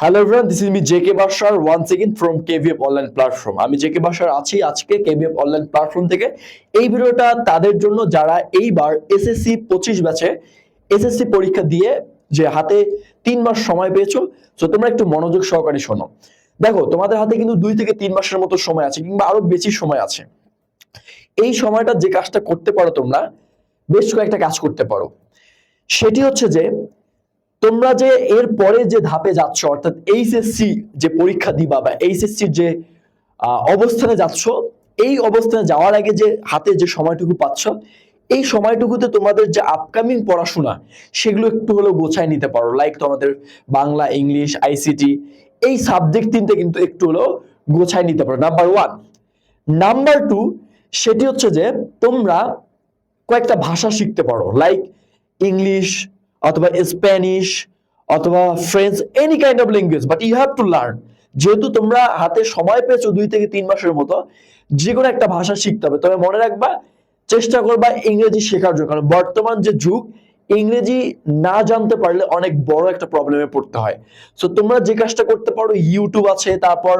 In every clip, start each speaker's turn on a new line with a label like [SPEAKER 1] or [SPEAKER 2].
[SPEAKER 1] Hello everyone this is me JK Basar once again from KVF online platform আমি JK বাসার আছি আজকে কেভিএফ online platform থেকে। এই ভিডিওটা তাদের জন্য যারা এইবার এসএসসি পঁচিশ ব্যাচে এসএসসি পরীক্ষা দিয়ে যে হাতে তিন মাস সময় পেয়েছ, তো তোমরা একটু মনোযোগ সহকারে শোনো। দেখো, তোমাদের হাতে কিন্তু দুই থেকে তিন মাসের মতো সময় আছে কিংবা আরও বেশি সময় আছে। এই সময়টা যে কাজটা করতে পারো তোমরা, বেশ কয়েকটা কাজ করতে পারো। সেটি হচ্ছে যে তোমরা যে এর পরে যে ধাপে যাচ্ছ, অর্থাৎ এইচএসসি যে পরীক্ষা দিবা বা এইচএসসির যে অবস্থানে যাচ্ছ, এই অবস্থানে যাওয়ার আগে যে হাতে যে সময়টুকু পাচ্ছ, এই সময়টুকুতে তোমাদের যে আপকামিং পড়াশোনা, সেগুলো একটু হলেও গোছায় নিতে পারো। লাইক তোমাদের বাংলা, ইংলিশ আইসিটি এই সাবজেক্ট তিনটে কিন্তু একটু হলেও গোছায় নিতে পারো। নাম্বার ওয়ান নাম্বার টু সেটি হচ্ছে যে তোমরা কয়েকটা ভাষা শিখতে পারো। লাইক ইংলিশ অথবা স্প্যানিশ অথবা French any kind of language but you have to learn যেহেতু তোমরা হাতে সময় পেয়েছ দুই থেকে তিন মাসের মতো যে কোনো একটা ভাষা শিখতে হবে। তবে মনে রাখবা, চেষ্টা করবা ইংরেজি শেখার জন্য। কারণ বর্তমান যে যুগ, ইংরেজি না জানতে পারলে অনেক বড় একটা প্রবলেমে পড়তে হয়। সো তোমরা যে কাজটা করতে পারো ইউটিউব আছে, তারপর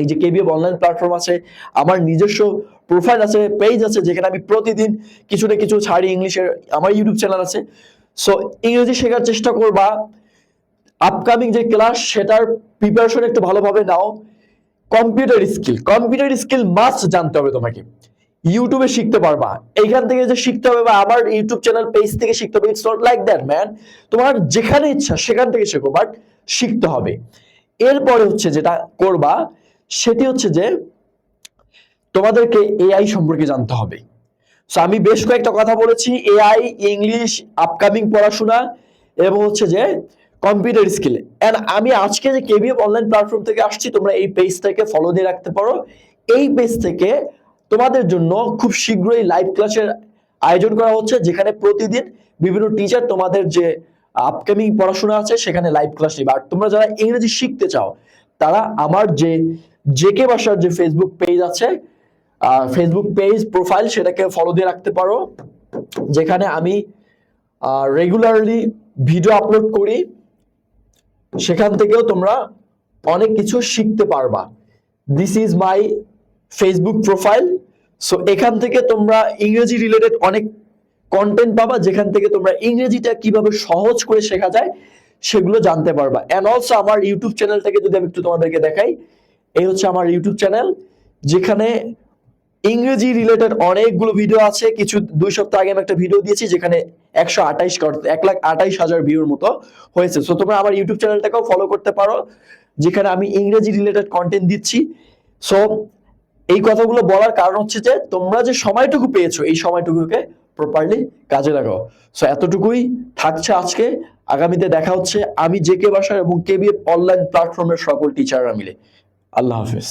[SPEAKER 1] এই যে কেবিএফ অনলাইন প্ল্যাটফর্ম আছে, আমার নিজস্ব প্রোফাইল আছে পেজ আছে, যেখানে আমি প্রতিদিন কিছু না কিছু ছাড়ি ইংলিশের আমার ইউটিউব চ্যানেল আছে। সো ইংরেজি শেখার চেষ্টা করবা। আপকামিং যে ক্লাস সেটার প্রিপারেশন একটু ভালোভাবে নাও। Computer skill computer skill must জানতে হবে তোমাকে। ইউটিউবে শিখতে পারবা। এইখান থেকে যে শিখতে হবে বা আমার ইউটিউব চ্যানেল পেজ থেকে শিখতে হবে it's not like that man তোমার যেখানে ইচ্ছা সেখান থেকে শেখো বাট শিখতে হবে। এরপরে হচ্ছে যেটা করবা, সেটি হচ্ছে যে তোমাদেরকে এআই সম্পর্কে জানতে হবে। সো আমি বেশ কয়েকটা কথা বলেছি এআই ইংলিশ আপকামিং পড়াশোনা এবং হচ্ছে যে কম্পিউটার স্কিল এন্ড আমি আজকে যে কেবিএফ অনলাইন প্ল্যাটফর্ম থেকে আসছি, তোমরা এই পেজটাকে ফলো দিয়ে রাখতে পারো। এই পেজ থেকে তোমাদের জন্য খুব শীঘ্রই লাইভ ক্লাসের আয়োজন করা হচ্ছে, যেখানে প্রতিদিন বিভিন্ন টিচার তোমাদের যে আপকামিং পড়াশোনা আছে, সেখানে লাইভ ক্লাস নেবে। আর তোমরা যারা ইংরেজি শিখতে চাও, তারা আমার যে জেকে ভাষার যে ফেসবুক পেজ আছে ফেসবুক পেজ প্রোফাইল সেটাকে ফলো দিয়ে রাখতে পারো, যেখানে আমি রেগুলারলি ভিডিও আপলোড করি। সেখান থেকেও তোমরা অনেক কিছু শিখতে পারবা। This is my Facebook profile so এখান থেকে তোমরা ইংরেজি রিলেটেড অনেক কন্টেন্ট পাবা, যেখান থেকে তোমরা ইংরেজিটা কীভাবে সহজ করে শেখা যায়, সেগুলো জানতে পারবা। অ্যান্ড অলসো আমার ইউটিউব চ্যানেলটাকে যদি আমি একটু তোমাদেরকে দেখাই, এই হচ্ছে আমার ইউটিউব চ্যানেল যেখানে ইংরেজি রিলেটেড অনেকগুলো ভিডিও আছে। কিছু দুই সপ্তাহ আগে আমি একটা ভিডিও দিয়েছি, যেখানে একশো আঠাইশ এক লাখ আঠাইশ হাজার ভিউর মতো হয়েছে। সো তোমরা আমার ইউটিউব চ্যানেলটাকেও ফলো করতে পারো, যেখানে আমি ইংরেজি রিলেটেড কন্টেন্ট দিচ্ছি। সো এই কথাগুলো বলার কারণ হচ্ছে যে, তোমরা যে সময়টুকু পেয়েছ, এই সময়টুকুকে প্রপারলি কাজে লাগাও। সো এতটুকুই থাকছে আজকে। আগামীতে দেখা হচ্ছে আমি জেকে বাসার এবং কেবি অনলাইন প্ল্যাটফর্মের সকল টিচাররা মিলে। আল্লাহ হাফেজ।